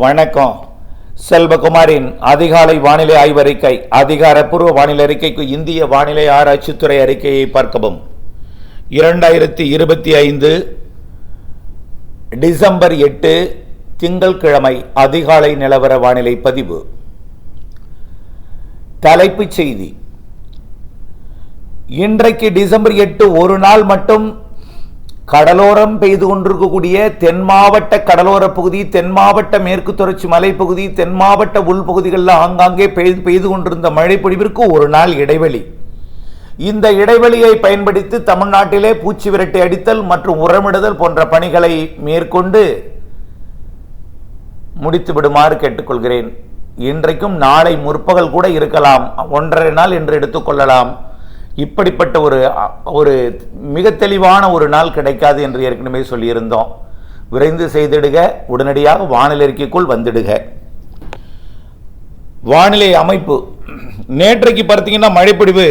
வணக்கம். செல்வகுமாரின் அதிகாலை வானிலை ஆய்வறிக்கை அதிகாரப்பூர்வ வானிலை அறிக்கைக்கு இந்திய வானிலை ஆராய்ச்சித்துறை அறிக்கையை பார்க்கவும். இரண்டாயிரத்தி இருபத்தி ஐந்து டிசம்பர் எட்டு திங்கள்கிழமை அதிகாலை நிலவர வானிலை பதிவு. தலைப்புச் செய்தி. இன்றைக்கு டிசம்பர் எட்டு ஒரு நாள் மட்டும் கடலோரம் பெய்து கொண்டிருக்கக்கூடிய தென் மாவட்ட கடலோர பகுதி தென் மாவட்ட மேற்கு தொடர்ச்சி மலைப்பகுதி தென் மாவட்ட உள்பகுதிகளில் ஆங்காங்கே பெய்து பெய்து கொண்டிருந்த மழை பொழிவிற்கு ஒரு நாள் இடைவெளி. இந்த இடைவெளியை பயன்படுத்தி தமிழ்நாட்டிலே பூச்சி விரட்டி அடித்தல் மற்றும் உரமிடுதல் போன்ற பணிகளை மேற்கொண்டு முடித்து விடுமாறு கேட்டுக்கொள்கிறேன். இன்றைக்கும் நாளை முற்பகல் கூட இருக்கலாம். ஒன்றரை நாள் என்று எடுத்துக்கொள்ளலாம் இப்படிப்பட்ட ஒரு ஒரு மிக தெளிவான ஒரு நாள் கிடைக்காது என்று ஏற்கனவே சொல்லியிருந்தோம். விரைந்து செய்திடுக உடனடியாக வானிலை அறிக்கைக்குள் வந்துடுக. வானிலை அமைப்பு நேற்றைக்கு பார்த்தீங்கன்னா மழைப்பொடிவு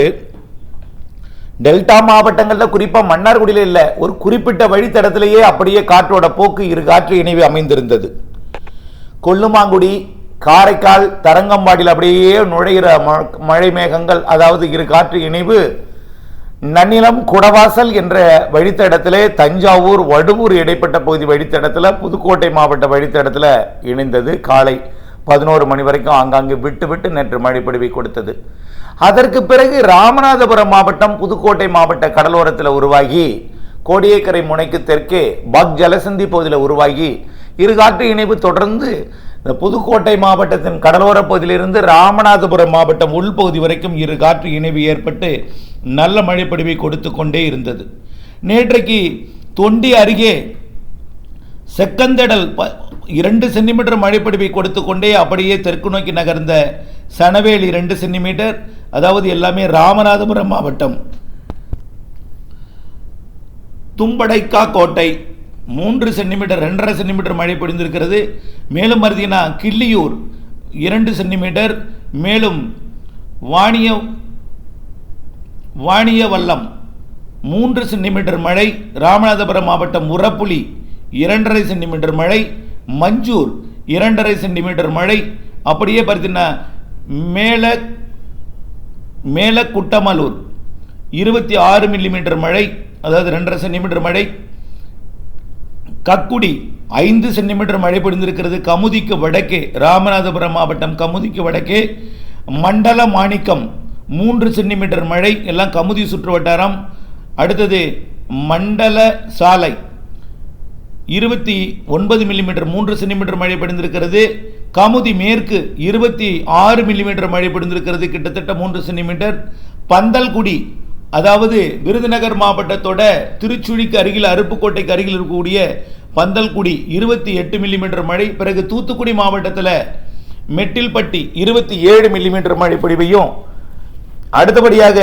டெல்டா மாவட்டங்களில் குறிப்பாக மன்னார்குடியில் இல்லை ஒரு குறிப்பிட்ட வழித்தடத்திலேயே அப்படியே காற்றோட போக்கு இரு காற்று இணைவு அமைந்திருந்தது. கொல்லுமாங்குடி காரைக்கால் தரங்கம்பாடியில் அப்படியே நுழைகிற ம- மழை மேகங்கள் அதாவது இரு காற்று இணைவு நன்னிலம் குடவாசல் என்ற வழித்தடத்திலே தஞ்சாவூர் வடுவூர் இடைப்பட்ட பகுதி வழித்தடத்தில் புதுக்கோட்டை மாவட்ட வழித்தடத்தில் இணைந்தது. காலை பதினோரு மணி வரைக்கும் ஆங்காங்கு விட்டு விட்டு நேற்று மழை பொழிவை கொடுத்தது. அதற்கு பிறகு ராமநாதபுரம் மாவட்டம் புதுக்கோட்டை மாவட்ட கடலோரத்தில் உருவாகி கோடியக்கரை முனைக்கு தெற்கே பக் ஜலசந்தி பகுதியில் உருவாகி இருகாற்று இணைவு இணைப்பு தொடர்ந்து இந்த புதுக்கோட்டை மாவட்டத்தின் கடலோர பகுதியிலிருந்து ராமநாதபுரம் மாவட்டம் உள்பகுதி வரைக்கும் இரு காற்று இணைவு ஏற்பட்டு நல்ல மழைப்பொழிவை கொடுத்து கொண்டே இருந்தது. நேற்றைக்கு தொண்டி அருகே செக்கந்தடல் ப- இரண்டு சென்டிமீட்டர் மழைப்பொழிவை கொடுத்து கொண்டே அப்படியே தெற்கு நோக்கி நகர்ந்த சனவேலி ரெண்டு சென்டிமீட்டர் அதாவது எல்லாமே ராமநாதபுரம் மாவட்டம். தும்படைக்கா கோட்டை மூன்று சென்டிமீட்டர் ரெண்டரை சென்டிமீட்டர் மழை பொழிந்திருக்கிறது. மேலும் பார்த்தீங்கன்னா கிள்ளியூர் இரண்டு சென்டிமீட்டர். மேலும் வாணிய வாணிய வல்லம் மூன்று சென்டிமீட்டர் மழை. ராமநாதபுரம் மாவட்டம் உரப்புலி இரண்டரை சென்டிமீட்டர் மழை. மஞ்சூர் இரண்டரை சென்டிமீட்டர் மழை. அப்படியே பார்த்தீங்கன்னா மேல மேலக்குட்டமலூர் இருபத்தி ஆறு மில்லிமீட்டர் மழை. அதாவது ரெண்டரை சென்டிமீட்டர் மழை. கக்குடி ஐந்து சென்டிமீட்டர் மழை பொழிந்திருக்கிறது. கமுதிக்கு வடக்கே ராமநாதபுரம் மாவட்டம் கமுதிக்கு வடக்கே மண்டல மாணிக்கம் மூன்று சென்டிமீட்டர் மழை. எல்லாம் கமுதி சுற்று வட்டாரம். அடுத்தது மண்டல சாலை இருபத்தி ஒன்பது மில்லிமீட்டர் மூன்று சென்டிமீட்டர் மழை பெய்திருக்கிறது கமுதி மேற்கு இருபத்தி ஆறு மில்லிமீட்டர் மழை பெய்திருக்கிறது கிட்டத்தட்ட மூன்று சென்டிமீட்டர். பந்தல்குடி அதாவது விருதுநகர் மாவட்டத்தோட திருச்சுழிக்கு அருகில் அருப்புக்கோட்டைக்கு அருகில் இருக்கக்கூடிய பந்தல்குடி இருபத்தி எட்டு மில்லிமீட்டர் மழை பிறகு தூத்துக்குடி மாவட்டத்தில் மெட்டில்பட்டி இருபத்தி ஏழு மில்லிமீட்டர் மழை பொழிவையும் அடுத்தபடியாக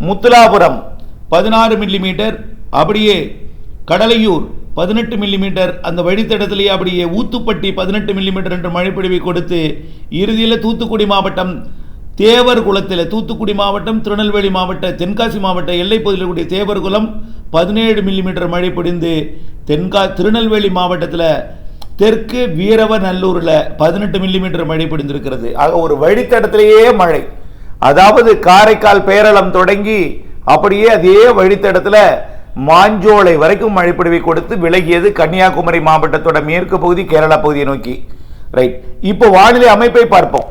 முத்துலாபுரம் பதினாறு மில்லிமீட்டர் அப்படியே கடலையூர் பதினெட்டு மில்லிமீட்டர் அந்த வழித்தடத்திலேயே அப்படியே ஊத்துப்பட்டி பதினெட்டு மில்லிமீட்டர் என்ற மழைப்பொழிவை கொடுத்து இறுதியில் தூத்துக்குடி மாவட்டம் தேவர் குளத்தில் தூத்துக்குடி மாவட்டம் திருநெல்வேலி மாவட்ட தென்காசி மாவட்ட எல்லைப்பகுதியில் பகுதியில் தேவர் தேவர்குளம் பதினேழு மில்லிமீட்டர் மழை பொழிந்து தென்கா திருநெல்வேலி மாவட்டத்தில் தெற்கு வீரவநல்லூரில் பதினெட்டு மில்லிமீட்டர் மழை பொழிந்திருக்கிறது ஆக ஒரு வழித்தடத்திலேயே மழை. அதாவது காரைக்கால் பேரளம் தொடங்கி அப்படியே அதே வழித்தடத்தில் மாஞ்சோலை வரைக்கும் மழைப்பொழிவை கொடுத்து விலகியது கன்னியாகுமரி மாவட்டத்தோட மேற்கு பகுதி கேரளா பகுதியை நோக்கி. ரைட் இப்போ வானிலை அமைப்பை பார்ப்போம்.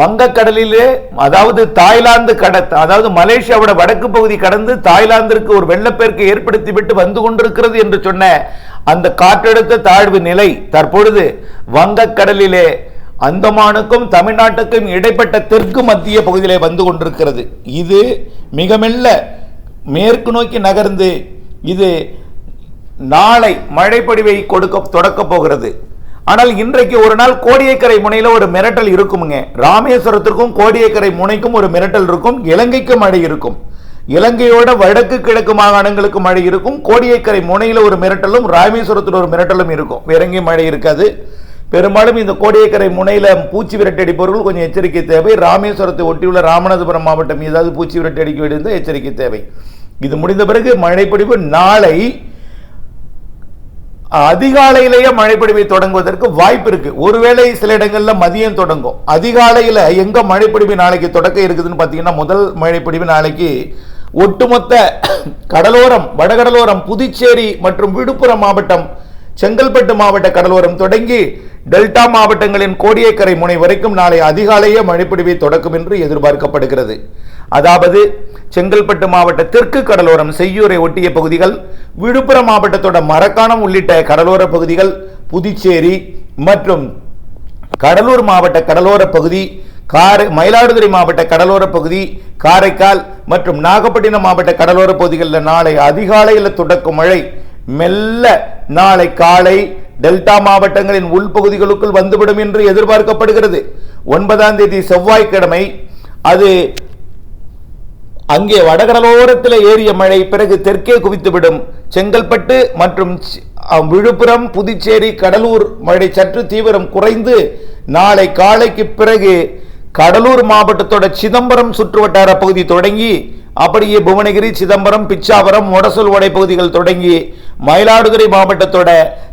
வங்கக்கடலிலே அதாவது தாய்லாந்து கட அதாவது மலேசியாவோட வடக்கு பகுதி கடந்து தாய்லாந்திற்கு ஒரு வெள்ளப்பெருக்கு ஏற்படுத்திவிட்டு வந்து கொண்டிருக்கிறது என்று சொன்ன அந்த காற்றழுத்த தாழ்வு நிலை தற்பொழுது வங்கக்கடலிலே அந்தமானுக்கும் தமிழ்நாட்டுக்கும் இடைப்பட்ட தெற்கு மத்திய பகுதியிலே வந்து கொண்டிருக்கிறது. இது மிக மெல்ல மேற்கு நோக்கி நகர்ந்து இது நாளை மழைப்படிவை கொடுக்க தொடக்கப் போகிறது. ஆனால் இன்றைக்கு ஒரு நாள் கோடியக்கரை முனையில் ஒரு மிரட்டல் இருக்குமுங்க. ராமேஸ்வரத்திற்கும் கோடியக்கரை முனைக்கும் ஒரு மிரட்டல் இருக்கும். இலங்கைக்கு மழை இருக்கும். இலங்கையோட வடக்கு கிழக்கு மாகாணங்களுக்கு மழை இருக்கும். கோடியக்கரை முனையில் ஒரு மிரட்டலும் ராமேஸ்வரத்தில் ஒரு மிரட்டலும் இருக்கும். வேற எங்கேயும் மழை இருக்காது. பெரும்பாலும் இந்த கோடியக்கரை முனையில் பூச்சி விரட்டடிப்பவர்கள் கொஞ்சம் எச்சரிக்கை தேவை. ராமேஸ்வரத்தை ஒட்டியுள்ள ராமநாதபுரம் மாவட்டம் ஏதாவது பூச்சி விரட்டடிக்க வேண்டியிருந்தால் எச்சரிக்கை தேவை. இது முடிந்த பிறகு மழைப்பொழிவு நாளை அதிகாலையிலேயே மழைப்பொழிவை தொடங்குவதற்கு வாய்ப்பு இருக்கு. ஒருவேளை சில இடங்கள்ல மதியம் தொடங்கும். அதிகாலையில எங்க மழைப்பொழிவு நாளைக்கு தொடக்க இருக்குதுன்னு பாத்தீங்கன்னா முதல் மழைப்பொழிவு நாளைக்கு ஒட்டுமொத்த கடலோரம் வடகடலோரம் புதுச்சேரி மற்றும் விழுப்புரம் மாவட்டம் செங்கல்பட்டு மாவட்ட கடலோரம் தொடங்கி டெல்டா மாவட்டங்களின் கோடியக்கரை முனை வரைக்கும் நாளை அதிகாலையே மழைப்பொழிவை தொடக்கும் என்று எதிர்பார்க்கப்படுகிறது. அதாவது செங்கல்பட்டு மாவட்ட தெற்கு கடலோரம் செய்யூரை ஒட்டிய பகுதிகள் விழுப்புரம் மாவட்டத்தோட மரக்காணம் உள்ளிட்ட கடலோர பகுதிகள் புதுச்சேரி மற்றும் கடலூர் மாவட்ட கடலோர பகுதி காரை மயிலாடுதுறை மாவட்ட கடலோர பகுதி காரைக்கால் மற்றும் நாகப்பட்டினம் மாவட்ட கடலோர பகுதிகளில் நாளை அதிகாலையில் தொடக்கும் மழை. மெல்ல நாளை காலை டெல்டா மாவட்டங்களின் உள்பகுதிகளுக்குள் வந்துவிடும் என்று எதிர்பார்க்கப்படுகிறது. ஒன்பதாம் தேதி செவ்வாய்க்கிழமை அது அங்கே வடகடலோரத்தில் ஏறிய மழை பிறகு தெற்கே குவித்துவிடும். செங்கல்பட்டு மற்றும் விழுப்புரம் புதுச்சேரி கடலூர் மழை சற்று தீவிரம் குறைந்து நாளை காலைக்கு பிறகு கடலூர் மாவட்டத்தோட சிதம்பரம் சுற்றுவட்டார பகுதி தொடங்கி அப்படியே புவனகிரி சிதம்பரம் பிச்சாவரம் முடசல் ஓடை பகுதிகள் தொடங்கி மயிலாடுதுறை மாவட்டத்தோட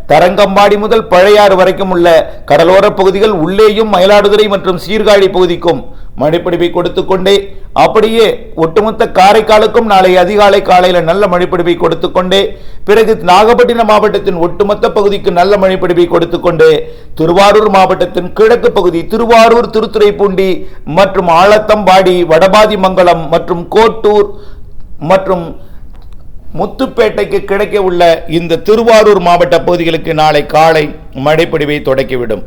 தரங்கம்பாடி முதல் பழையாறு வரைக்கும் உள்ள கடலோர பகுதிகள் உள்ளேயும் மயிலாடுதுறை மற்றும் சீர்காழி பகுதிக்கும் மழைப்பிடிப்பை கொடுத்து கொண்டே அப்படியே ஒட்டுமொத்த காரைக்காலுக்கும் நாளை அதிகாலை காலையில் நல்ல மழைப்பிடிப்பை கொடுத்து கொண்டே பிறகு நாகப்பட்டினம் மாவட்டத்தின் ஒட்டுமொத்த பகுதிக்கு நல்ல மழைப்பிடிப்பை கொடுத்து கொண்டே திருவாரூர் மாவட்டத்தின் கிழக்கு பகுதி திருவாரூர் திருத்துறைப்பூண்டி மற்றும் ஆலத்தம்பாடி வடபாதிமங்கலம் மற்றும் கோட்டூர் மற்றும் முத்துப்பேட்டைக்கு கிடைக்க உள்ள இந்த திருவாரூர் மாவட்ட பகுதிகளுக்கு நாளை காலை மழைப்பொழிவை தொடக்கிவிடும்.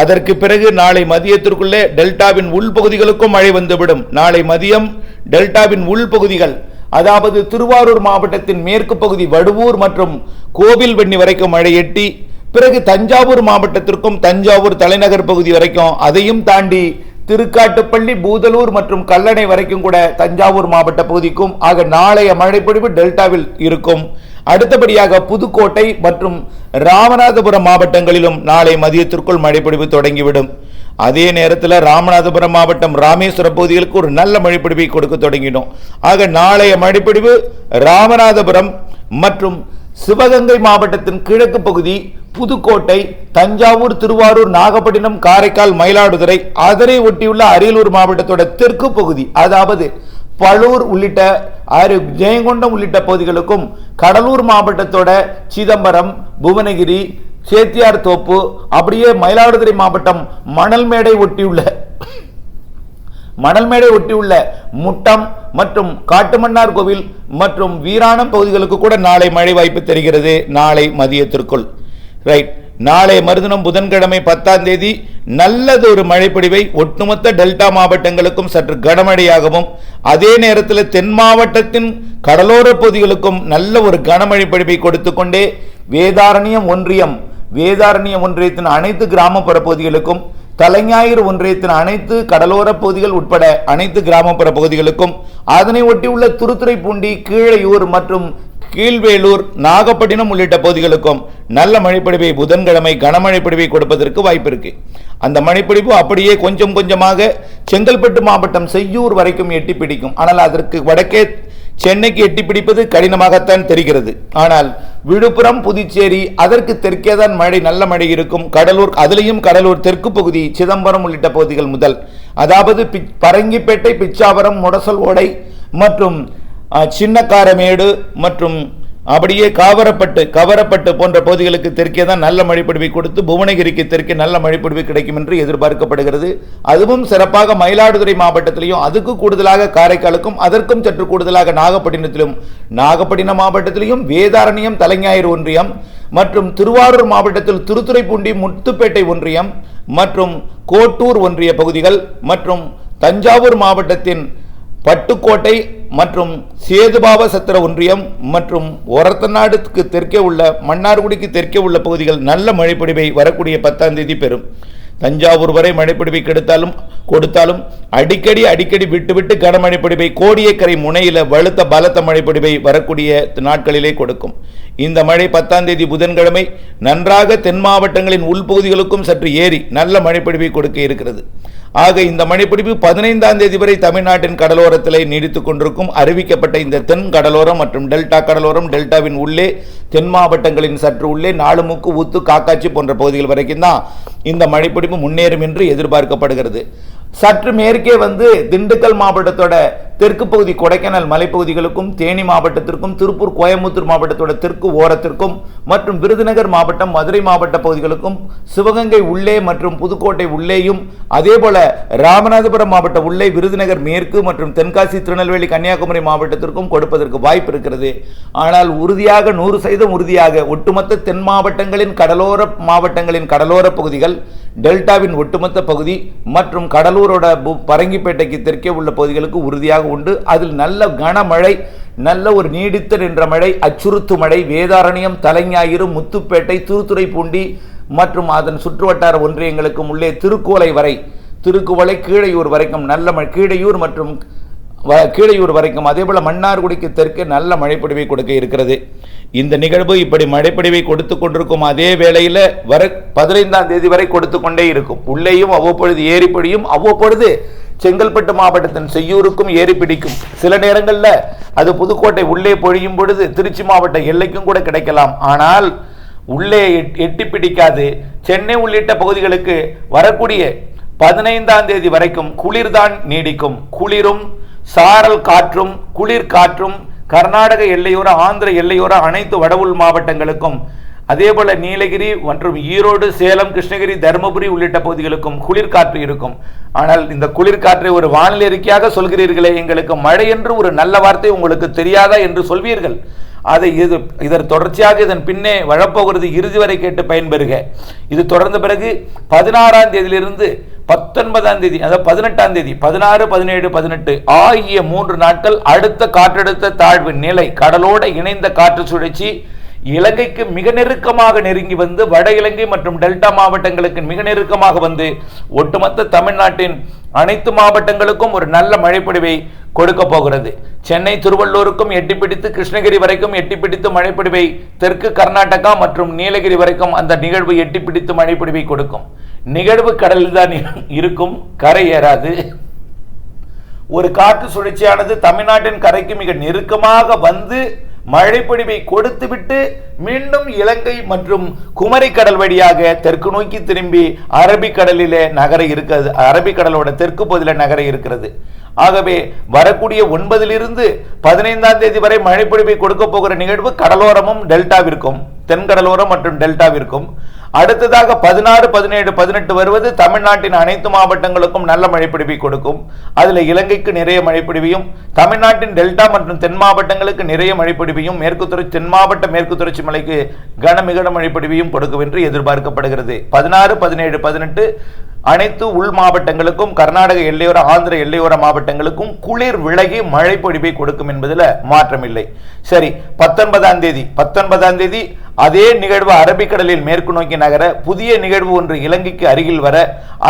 அதற்கு பிறகு நாளை மதியத்திற்குள்ளே டெல்டாவின் உள்பகுதிகளுக்கும் மழை வந்துவிடும். நாளை மதியம் டெல்டாவின் உள்பகுதிகள் அதாவது திருவாரூர் மாவட்டத்தின் மேற்கு பகுதி வடுவூர் மற்றும் கோவில்வெண்ணி வரைக்கும் மழை எட்டி பிறகு தஞ்சாவூர் மாவட்டத்திற்கும் தஞ்சாவூர் தலைநகர் பகுதி வரைக்கும் அதையும் தாண்டி திருக்காட்டுப்பள்ளி பூதலூர் மற்றும் கல்லணை வரைக்கும் கூட தஞ்சாவூர் மாவட்ட பகுதிக்கும் ஆக நாளைய மழைப்பொழிவு டெல்டாவில் இருக்கும். அடுத்தபடியாக புதுக்கோட்டை மற்றும் ராமநாதபுரம் மாவட்டங்களிலும் நாளை மதியத்திற்குள் மழைப்பொழிவு தொடங்கிவிடும். அதே நேரத்தில் ராமநாதபுரம் மாவட்டம் ராமேஸ்வரம் பகுதிகளுக்கு ஒரு நல்ல மழைப்பொழிவை கொடுக்க தொடங்கினோம். ஆக நாளைய மழைப்பொழிவு ராமநாதபுரம் மற்றும் சிவகங்கை மாவட்டத்தின் கிழக்கு பகுதி புதுக்கோட்டை தஞ்சாவூர் திருவாரூர் நாகப்பட்டினம் காரைக்கால் மயிலாடுதுறை அதனை ஒட்டியுள்ள அரியலூர் மாவட்டத்தோட தெற்கு பகுதி அதாவது பழூர் உள்ளிட்ட அரு ஜெயங்கொண்டம் உள்ளிட்ட பகுதிகளுக்கும் கடலூர் மாவட்டத்தோட சிதம்பரம் புவனகிரி சேத்தியார் தோப்பு அப்படியே மயிலாடுதுறை மாவட்டம் மணல்மேடை ஒட்டியுள்ள மணல்மேடை ஒட்டியுள்ள முட்டம் மற்றும் காட்டுமன்னார் கோவில் மற்றும் வீராணம் பகுதிகளுக்கு கூட நாளை மழை வாய்ப்பு தெரிகிறது. நாளை மதியத்திற்குள். ரைட் நாளை மறுதினம் புதன்கிழமை பத்தாம் தேதி நல்லது ஒரு மழைப்பொழிவை ஒட்டுமொத்த டெல்டா மாவட்டங்களுக்கும் சற்று கனமழையாகவும் அதே நேரத்தில் தென் மாவட்டத்தின் கடலோர பகுதிகளுக்கும் நல்ல ஒரு கனமழை பொழிவை கொடுத்து கொண்டே வேதாரண்யம் ஒன்றியம் வேதாரண்யம் ஒன்றியத்தின் அனைத்து கிராமப்புற பகுதிகளுக்கும் தலைஞாயிறு ஒன்றியத்தின் அனைத்து கடலோர பகுதிகள் உட்பட அனைத்து கிராமப்புற பகுதிகளுக்கும் அதனை ஒட்டியுள்ள திருத்துறைப்பூண்டி கீழையூர் மற்றும் கீழ்வேலூர் நாகப்பட்டினம் உள்ளிட்ட பகுதிகளுக்கும் நல்ல மழைப்பிடிவை புதன்கிழமை கனமழை கொடுப்பதற்கு வாய்ப்பு இருக்கு அந்த மழைப்பிடிப்பு அப்படியே கொஞ்சம் கொஞ்சமாக செங்கல்பட்டு மாவட்டம் செய்யூர் வரைக்கும் எட்டி பிடிக்கும். ஆனால் அதற்கு வடக்கே சென்னைக்கு எட்டி பிடிப்பது கடினமாகத்தான் தெரிகிறது. ஆனால் விழுப்புரம் புதுச்சேரி அதற்கு தெற்கே தான் மழை நல்ல மழை இருக்கும். கடலூர் அதிலையும் கடலூர் தெற்கு பகுதி சிதம்பரம் உள்ளிட்ட பகுதிகள் முதல். அதாவது பி- பரங்கிப்பேட்டை பிச்சாவரம் முடசல் ஓடை மற்றும் சின்னக்காரமேடு மற்றும் அப்படியே காவரப்பட்டு கவரப்பட்டு போன்ற பகுதிகளுக்கு தெற்கே தான் நல்ல மழைப்பொழிவை கொடுத்து புவனகிரிக்கு தெற்கே நல்ல மழைப்பொழிவு கிடைக்கும் என்று எதிர்பார்க்கப்படுகிறது. அதுவும் சிறப்பாக மயிலாடுதுறை மாவட்டத்திலையும் அதுக்கு கூடுதலாக காரைக்காலுக்கும் அதற்கும் சற்று கூடுதலாக நாகப்பட்டினத்திலும். நாகப்பட்டினம் மாவட்டத்திலையும் வேதாரண்யம் தலைஞாயிறு ஒன்றியம் மற்றும் திருவாரூர் மாவட்டத்தில் திருத்துறைப்பூண்டி முத்துப்பேட்டை ஒன்றியம் மற்றும் கோட்டூர் ஒன்றிய பகுதிகள் மற்றும் தஞ்சாவூர் மாவட்டத்தின் பட்டுக்கோட்டை மற்றும் சேதுபாவ சத்திர ஒன்றியம் மற்றும் ஒரத்தநாடுக்கு தெற்கே உள்ள மன்னார்குடிக்கு தெற்கே உள்ள பகுதிகள் நல்ல மழைப்பொழிவை வரக்கூடிய பத்தாம் தேதி பெறும். தஞ்சாவூர் வரை மழைப்பிடிவை கெடுத்தாலும் கொடுத்தாலும் அடிக்கடி அடிக்கடி விட்டுவிட்டு கனமழைப்பிடிவை கோடியக்கரை முனையில் வலுத்த பலத்த மழைப்பிடிவை வரக்கூடிய நாட்களிலே கொடுக்கும். இந்த மழை பத்தாம் தேதி புதன்கிழமை நன்றாக தென் மாவட்டங்களின் உள்பகுதிகளுக்கும் சற்று ஏறி நல்ல மழைப்பிடிப்பை கொடுக்க இருக்கிறது. ஆக இந்த மழைப்பிடிப்பு பதினைந்தாம் தேதி வரை தமிழ்நாட்டின் கடலோரத்திலே நீடித்துக் கொண்டிருக்கும். அறிவிக்கப்பட்ட இந்த தென் கடலோரம் மற்றும் டெல்டா கடலோரம் டெல்டாவின் உள்ளே தென் மாவட்டங்களின் சற்று உள்ளே நாலுமுக்கு ஊத்து காக்காச்சி போன்ற பகுதிகள் வரைக்கும் தான் இந்த மழைப்பிடிப்பு முன்னேறும் என்று எதிர்பார்க்கப்படுகிறது. சற்று மேற்கே வந்து திண்டுக்கல் மாவட்டத்தோட தெற்கு பகுதி கொடைக்கானல் மலைப்பகுதிகளுக்கும் தேனி மாவட்டத்திற்கும் திருப்பூர் கோயம்புத்தூர் மாவட்டத்தோட தெற்கு ஓரத்திற்கும் மற்றும் விருதுநகர் மாவட்டம் மதுரை மாவட்ட பகுதிகளுக்கும் சிவகங்கை உள்ளே மற்றும் புதுக்கோட்டை உள்ளேயும் அதே போல ராமநாதபுரம் மாவட்ட உள்ளே விருதுநகர் மேற்கு மற்றும் தென்காசி திருநெல்வேலி கன்னியாகுமரி மாவட்டத்திற்கும் கொடுப்பதற்கு வாய்ப்பு இருக்கிறது. ஆனால் உறுதியாக நூறு சதவீதம் உறுதியாக ஒட்டுமொத்த தென் மாவட்டங்களின் கடலோர மாவட்டங்களின் கடலோர பகுதிகள் டெல்டாவின் ஒட்டுமொத்த பகுதி மற்றும் கடலூரோட பு- பரங்கிப்பேட்டைக்கு தெற்கே உள்ள பகுதிகளுக்கு உறுதியாக மழையாக உண்டு. அதில் நல்ல கனமழை நல்ல ஒரு நீடித்த நின்ற மழை அச்சுறுத்து மழை வேதாரண்யம் தலைஞாயிறு முத்துப்பேட்டை திருத்துறைப்பூண்டி மற்றும் அதன் சுற்றுவட்டார ஒன்றியங்களுக்கும் உள்ளே திருக்கோலை வரை திருக்குவளை கீழையூர் வரைக்கும் நல்ல மழை கீழையூர் மற்றும் கீழையூர் வரைக்கும் அதேபோல் மன்னார்குடிக்கு தெற்கே நல்ல மழைப்பொடிவை கொடுக்க இருக்கிறது. இந்த நிகழ்வு இப்படி மழைப்பொடிவை கொடுத்து கொண்டிருக்கும் அதே வேளையில் வர பதினைந்தாம் தேதி வரை கொடுத்து கொண்டே இருக்கும். உள்ளேயும் அவ்வப்பொழுது ஏறிப்பொழியும் அவ்வப்பொழுது செங்கல்பட்டு மாவட்டத்தின் செய்யூருக்கும் ஏறி பிடிக்கும் சில நேரங்களில் அது புதுக்கோட்டை உள்ளே பொழியும் பொழுது திருச்சி மாவட்ட எல்லைக்கும் கூட கிடைக்கலாம். ஆனால் உள்ளே எட்- எட்டி பிடிக்காது. சென்னை உள்ளிட்ட பகுதிகளுக்கு வரக்கூடிய பதினைந்தாம் தேதி வரைக்கும் குளிர்தான் நீடிக்கும். குளிரும் சாரல் காற்றும் குளிர் காற்றும் கர்நாடக எல்லையோர ஆந்திர எல்லையோர அனைத்து வடவுள் மாவட்டங்களுக்கும் அதேபோல நீலகிரி மற்றும் ஈரோடு சேலம் கிருஷ்ணகிரி தருமபுரி உள்ளிட்ட பகுதிகளுக்கும் குளிர்காற்று இருக்கும். ஆனால் இந்த குளிர்காற்றை ஒரு வானிலை அறிக்கையாக சொல்கிறீர்களே எங்களுக்கு மழை என்று ஒரு நல்ல வார்த்தை உங்களுக்கு தெரியாதா என்று சொல்வீர்கள். அதை இது இதன் தொடர்ச்சியாக இதன் பின்னே வழப்போகிறது இறுதி வரை கேட்டு பயன்பெறுக. இது தொடர்ந்த பிறகு பதினாறாம் தேதியிலிருந்து பத்தொன்பதாம் தேதி அதாவது பதினெட்டாம் தேதி பதினாறு பதினேழு பதினெட்டு ஆகிய மூன்று நாட்கள் அடுத்த காற்றழுத்த தாழ்வு நிலை கடலோடு இணைந்த காற்று சுழற்சி இலங்கைக்கு மிக நெருக்கமாக நெருங்கி வந்து வட இலங்கை மற்றும் டெல்டா மாவட்டங்களுக்கு மிக நெருக்கமாக வந்து ஒட்டுமொத்த தமிழ்நாட்டின் அனைத்து மாவட்டங்களுக்கும் ஒரு நல்ல மழைப்பொழிவை கொடுக்க போகிறது. சென்னை திருவள்ளூருக்கும் எட்டி பிடித்து கிருஷ்ணகிரி வரைக்கும் எட்டி பிடித்து மழைப்பொழிவை தெற்கு கர்நாடகா மற்றும் நீலகிரி வரைக்கும் அந்த நிகழ்வு எட்டி பிடித்து மழைப்பொழிவை கொடுக்கும். நிகழ்வு கடலில் தான் இருக்கும் கரை ஏறாது. ஒரு காற்று சுழற்சியானது தமிழ்நாட்டின் கரைக்கு மிக நெருக்கமாக வந்து மழைப்பொழிவை கொடுத்துவிட்டு மீண்டும் இலங்கை மற்றும் குமரிக்கடல் வழியாக தெற்கு நோக்கி திரும்பி அரபிக்கடலிலே நகர இருக்கிறது. அரபிக்கடலோட தெற்கு பகுதியில் நகர இருக்கிறது. ஆகவே வரக்கூடிய ஒன்பதிலிருந்து பதினைந்தாம் தேதி வரை மழைப்பொழிவை கொடுக்க போகிற நிகழ்வு கடலோரமும் டெல்டாவிற்கும் தென்கடலோரம் மற்றும் டெல்டாவிற்கும். அடுத்ததாக பதினாறு பதினேழு பதினெட்டு வருவது தமிழ்நாட்டின் அனைத்து மாவட்டங்களுக்கும் நல்ல மழைப்பிடிவை கொடுக்கும். அதில் இலங்கைக்கு நிறைய மழைப்பிடிவையும் தமிழ்நாட்டின் டெல்டா மற்றும் தென் மாவட்டங்களுக்கு நிறைய மழைப்பிடிவையும் மேற்கு தொடர்ச்சி தென் மாவட்ட மேற்கு தொடர்ச்சி மலைக்கு கனமிகன மழைப்பிடிவையும் கொடுக்கும் என்று எதிர்பார்க்கப்படுகிறது. பதினாறு பதினேழு பதினெட்டு அனைத்து உள் மாவட்டங்களுக்கும் கர்நாடக எல்லையோர ஆந்திர எல்லையோர மாவட்டங்களுக்கும் குளிர் விலகி மழை பொழிவை கொடுக்கும் என்பதில் மாற்றமில்லை. சரி பத்தொன்பதாம் தேதி பத்தொன்பதாம் தேதி அதே நிகழ்வு அரபிக்கடலில் மேற்கு நோக்கி நகர புதிய நிகழ்வு ஒன்று இலங்கைக்கு அருகில் வர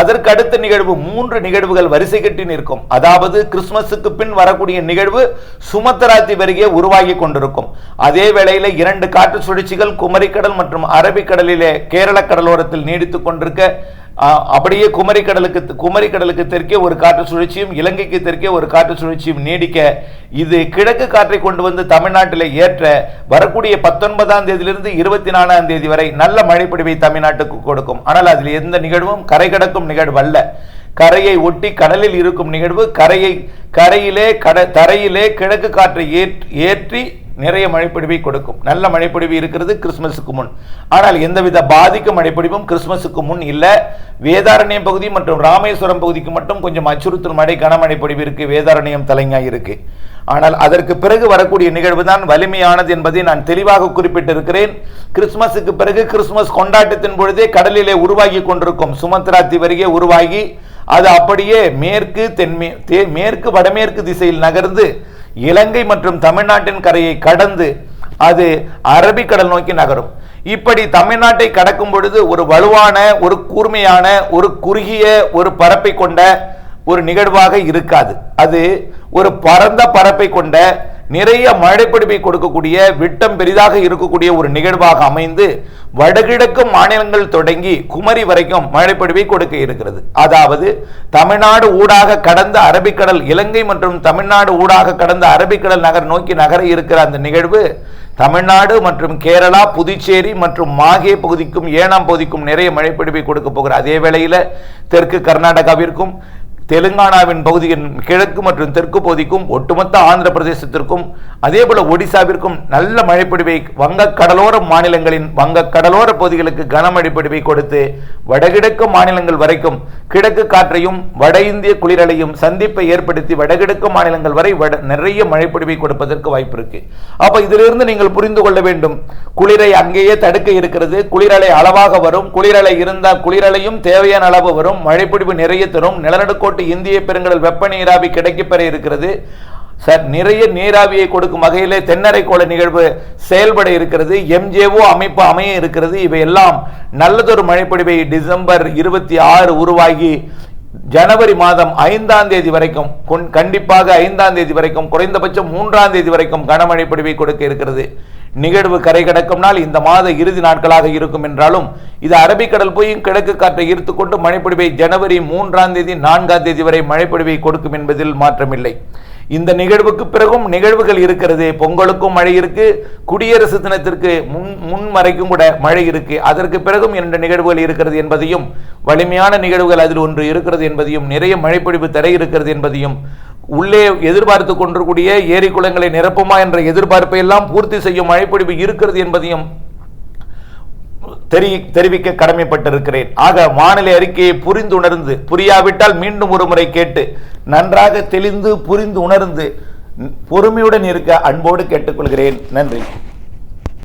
அதற்கு அடுத்த நிகழ்வு மூன்று நிகழ்வுகள் வரிசை கட்டி நிற்கும். அதாவது கிறிஸ்துமஸுக்கு பின் வரக்கூடிய நிகழ்வு சுமத்தராத்தி வருகே உருவாகி கொண்டிருக்கும். அதே வேளையில இரண்டு காற்று சுழற்சிகள் குமரிக்கடல் மற்றும் அரபிக்கடலிலே கேரள கடலோரத்தில் நீடித்துக் கொண்டிருக்க ஆ, அப்படியே குமரிக்கடலுக்கு குமரிக்கடலுக்கு தெற்கே ஒரு காற்று சுழற்சியும் இலங்கைக்கு தெற்கே ஒரு காற்று சுழற்சியும் நீடிக்க இது கிழக்கு காற்றை கொண்டு வந்து தமிழ்நாட்டில் ஏற்ற வரக்கூடிய பத்தொன்பதாம் தேதியிலிருந்து இருபத்தி நாலாம் தேதி வரை நல்ல மழைப்பொழிவை தமிழ்நாட்டுக்கு கொடுக்கும். ஆனால் அதில் எந்த நிகழ்வும் கரை கடக்கும் நிகழ்வு அல்ல கரையை ஒட்டி கடலில் இருக்கும் நிகழ்வு கரையை கரையிலே கட தரையிலே கிழக்கு காற்றை ஏற்- ஏற்றி நிறைய மழைப்பொழிவை கொடுக்கும். நல்ல மழைப்பொழிவு இருக்கிறது கிறிஸ்மஸுக்கு முன். ஆனால் எந்தவித பாதிக்கும் மழைப்பொழிவும் கிறிஸ்மஸுக்கு முன் இல்லை. வேதாரண்யம் பகுதி மற்றும் ராமேஸ்வரம் பகுதிக்கு மட்டும் கொஞ்சம் அச்சுறுத்தல் மழை கனமழை பொழிவு இருக்குது வேதாரண்யம் தலைங்காய் இருக்குது ஆனால் அதற்கு பிறகு வரக்கூடிய நிகழ்வு தான் வலிமையானது என்பதை நான் தெளிவாக குறிப்பிட்டிருக்கிறேன். கிறிஸ்மஸுக்கு பிறகு கிறிஸ்மஸ் கொண்டாட்டத்தின் பொழுதே கடலிலே உருவாகி கொண்டிருக்கும். சுமத்ரா தீவருகே உருவாகி அது அப்படியே மேற்கு தென்மே மேற்கு வடமேற்கு திசையில் நகர்ந்து இலங்கை மற்றும் தமிழ்நாட்டின் கரையை கடந்து அது அரபிக்கடல் நோக்கி நகரும். இப்படி தமிழ்நாட்டை கடக்கும் பொழுது ஒரு வலுவான ஒரு கூர்மையான ஒரு குறுகிய ஒரு பரப்பை கொண்ட ஒரு நிகழ்வாக இருக்காது. அது ஒரு பரந்த பரப்பை கொண்ட நிறைய மழைப்பிடிப்பை கொடுக்கக்கூடிய விட்டம் பெரிதாக இருக்கக்கூடிய ஒரு நிகழ்வாக அமைந்து வடகிழக்கு மாநிலங்கள் தொடங்கி குமரி வரைக்கும் மழைப்பிடிப்பை கொடுக்க இருக்கிறது. அதாவது தமிழ்நாடு ஊடாக கடந்த அரபிக்கடல் இலங்கை மற்றும் தமிழ்நாடு ஊடாக கடந்த அரபிக்கடல் நகர் நோக்கி நகர இருக்கிற அந்த நிகழ்வு தமிழ்நாடு மற்றும் கேரளா புதுச்சேரி மற்றும் மாகே பகுதிக்கும் ஏனாம் பகுதிக்கும் நிறைய மழைப்பிடிப்பை கொடுக்க போகிற அதே வேளையில் தெற்கு கர்நாடகாவிற்கும் தெலுங்கானாவின் பகுதியின் கிழக்கு மற்றும் தெற்கு பகுதிக்கும் ஒட்டுமொத்த ஆந்திர பிரதேசத்திற்கும் அதே போல ஒடிசாவிற்கும் நல்ல மழைப்பிடிவை வங்க கடலோர மாநிலங்களின் வங்க கடலோர பகுதிகளுக்கு கனமழை பொடிவை கொடுத்து வடகிழக்கு மாநிலங்கள் வரைக்கும் கிழக்கு காற்றையும் வட இந்திய குளிரலையும் சந்திப்பை ஏற்படுத்தி வடகிழக்கு மாநிலங்கள் வரை வட நிறைய மழைப்பொழிவை கொடுப்பதற்கு வாய்ப்பு இருக்கு. அப்ப இதிலிருந்து நீங்கள் புரிந்து கொள்ள வேண்டும் குளிரை அங்கேயே தடுக்க இருக்கிறது குளிரலை அளவாக வரும் குளிரலை இருந்தால் குளிரலையும் தேவையான அளவு வரும் மழைப்பொழிவு நிறைய தரும் நிலநடுக்கோடு நிலநடுக்கோட்டு இந்திய பெருங்கடல் வெப்ப நீராவி கிடைக்கப்பெற இருக்கிறது. சார் நிறைய நீராவியை கொடுக்கும் வகையிலே தென்னரைக்கோள நிகழ்வு செயல்பட இருக்கிறது. எம்ஜேஓ அமைப்பு அமைய இருக்கிறது. இவையெல்லாம் நல்லதொரு மழைப்பொழிவை டிசம்பர் இருபத்தி ஆறு உருவாகி ஜனவரி மாதம் ஐந்தாம் தேதி வரைக்கும் கண்டிப்பாக ஐந்தாம் தேதி வரைக்கும் குறைந்தபட்சம் மூன்றாம் தேதி வரைக்கும் கனமழை பொழிவை கொடுக்க இருக்கிறது. நிகழ்வு கரை கடக்கும் நாள் இந்த மாத இறுதி நாட்களாக இருக்கும் என்றாலும் இது அரபிக்கடல் போய் கிழக்கு காற்றை ஈர்த்துக்கொண்டு மழைப்பொழிவை ஜனவரி மூன்றாம் தேதி நான்காம் தேதி வரை மழைப்பொழிவை கொடுக்கும் என்பதில் மாற்றமில்லை. இந்த நிகழ்வுக்கு பிறகும் நிகழ்வுகள் இருக்கிறது. பொங்கலுக்கும் மழை இருக்கு குடியரசு தினத்திற்கு முன் முன் வரைக்கும் கூட மழை இருக்கு. அதற்கு பிறகும் இரண்டு நிகழ்வுகள் இருக்கிறது என்பதையும் வலிமையான நிகழ்வுகள் அதில் ஒன்று இருக்கிறது என்பதையும் நிறைய மழைப்பொழிவு தர இருக்கிறது என்பதையும் உள்ளே எதிர்பார்த்து கொண்டிருக்கூடிய ஏரி குளங்களை நிரப்புமா என்ற எதிர்பார்ப்பை எல்லாம் பூர்த்தி செய்யும் மழைப்பொழிவு இருக்கிறது என்பதையும் தெரி தெரிவிக்க கடமைப்பட்டிருக்கிறேன். ஆக வானிலை அறிக்கையை புரிந்து உணர்ந்து புரியாவிட்டால் மீண்டும் ஒரு முறை கேட்டு நன்றாக தெளிந்து புரிந்து உணர்ந்து பொறுமையுடன் இருக்க அன்போடு கேட்டுக்கொள்கிறேன். நன்றி.